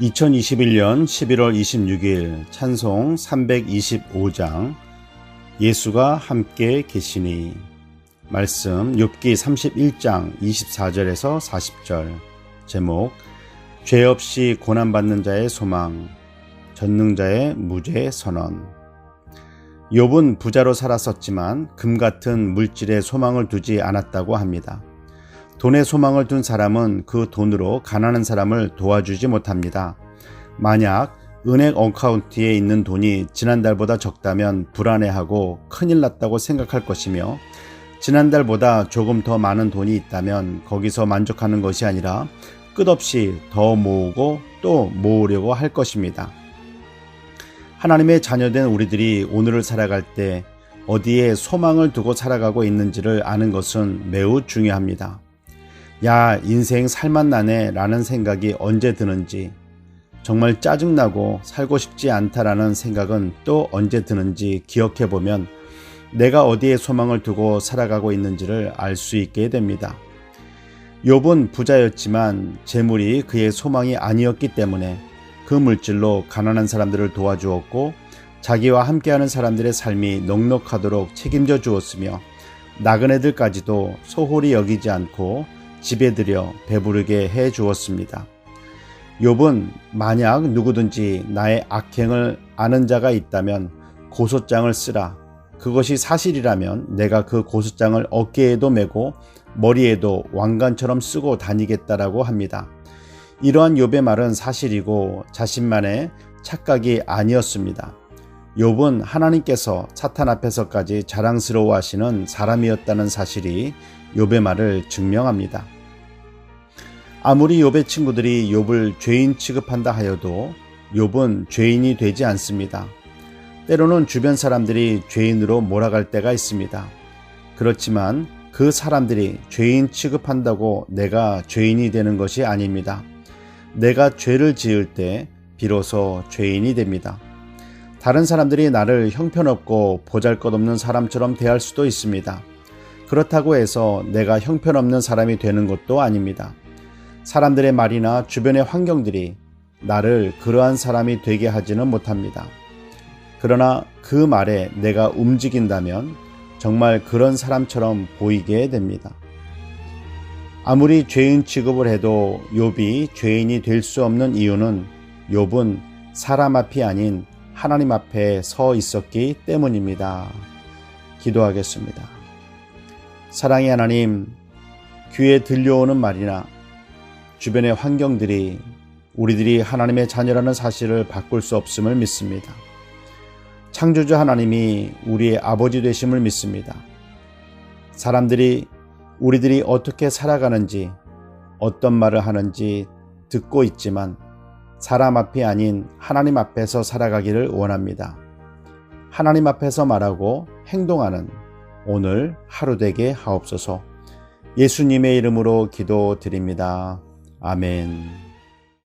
2021년 11월 26일 찬송 325장 예수가 함께 계시니. 말씀 욥기 31장 24절에서 40절. 제목 죄 없이 고난 받는 자의 소망 전능자의 무죄 선언. 욥은 부자로 살았었지만 금 같은 물질에 소망을 두지 않았다고 합니다. 돈에 소망을 둔 사람은 그 돈으로 가난한 사람을 도와주지 못합니다. 만약 은행 어카운트에 있는 돈이 지난달보다 적다면 불안해하고 큰일 났다고 생각할 것이며 지난달보다 조금 더 많은 돈이 있다면 거기서 만족하는 것이 아니라 끝없이 더 모으고 또 모으려고 할 것입니다. 하나님의 자녀된 우리들이 오늘을 살아갈 때 어디에 소망을 두고 살아가고 있는지를 아는 것은 매우 중요합니다. 야, 인생 살맛나네 라는 생각이 언제 드는지, 정말 짜증나고 살고 싶지 않다라는 생각은 또 언제 드는지 기억해 보면 내가 어디에 소망을 두고 살아가고 있는지를 알 수 있게 됩니다. 욥은 부자였지만 재물이 그의 소망이 아니었기 때문에 그 물질로 가난한 사람들을 도와주었고 자기와 함께하는 사람들의 삶이 넉넉하도록 책임져 주었으며 나그네들까지도 소홀히 여기지 않고 집에 들여 배부르게 해 주었습니다. 욥은 만약 누구든지 나의 악행을 아는 자가 있다면 고소장을 쓰라. 그것이 사실이라면 내가 그 고소장을 어깨에도 메고 머리에도 왕관처럼 쓰고 다니겠다라고 합니다. 이러한 욥의 말은 사실이고 자신만의 착각이 아니었습니다. 욥은 하나님께서 사탄 앞에서까지 자랑스러워하시는 사람이었다는 사실이 욥의 말을 증명합니다. 아무리 욥의 친구들이 욥을 죄인 취급한다 하여도 욥은 죄인이 되지 않습니다. 때로는 주변 사람들이 죄인으로 몰아갈 때가 있습니다. 그렇지만 그 사람들이 죄인 취급한다고 내가 죄인이 되는 것이 아닙니다. 내가 죄를 지을 때 비로소 죄인이 됩니다. 다른 사람들이 나를 형편없고 보잘것없는 사람처럼 대할 수도 있습니다. 그렇다고 해서 내가 형편없는 사람이 되는 것도 아닙니다. 사람들의 말이나 주변의 환경들이 나를 그러한 사람이 되게 하지는 못합니다. 그러나 그 말에 내가 움직인다면 정말 그런 사람처럼 보이게 됩니다. 아무리 죄인 취급을 해도 욥이 죄인이 될 수 없는 이유는 욥은 사람 앞이 아닌 하나님 앞에 서 있었기 때문입니다. 기도하겠습니다. 사랑의 하나님, 귀에 들려오는 말이나 주변의 환경들이 우리들이 하나님의 자녀라는 사실을 바꿀 수 없음을 믿습니다. 창조주 하나님이 우리의 아버지 되심을 믿습니다. 사람들이 우리들이 어떻게 살아가는지 어떤 말을 하는지 듣고 있지만 사람 앞이 아닌 하나님 앞에서 살아가기를 원합니다. 하나님 앞에서 말하고 행동하는 오늘 하루 되게 하옵소서 예수님의 이름으로 기도 드립니다. 아멘.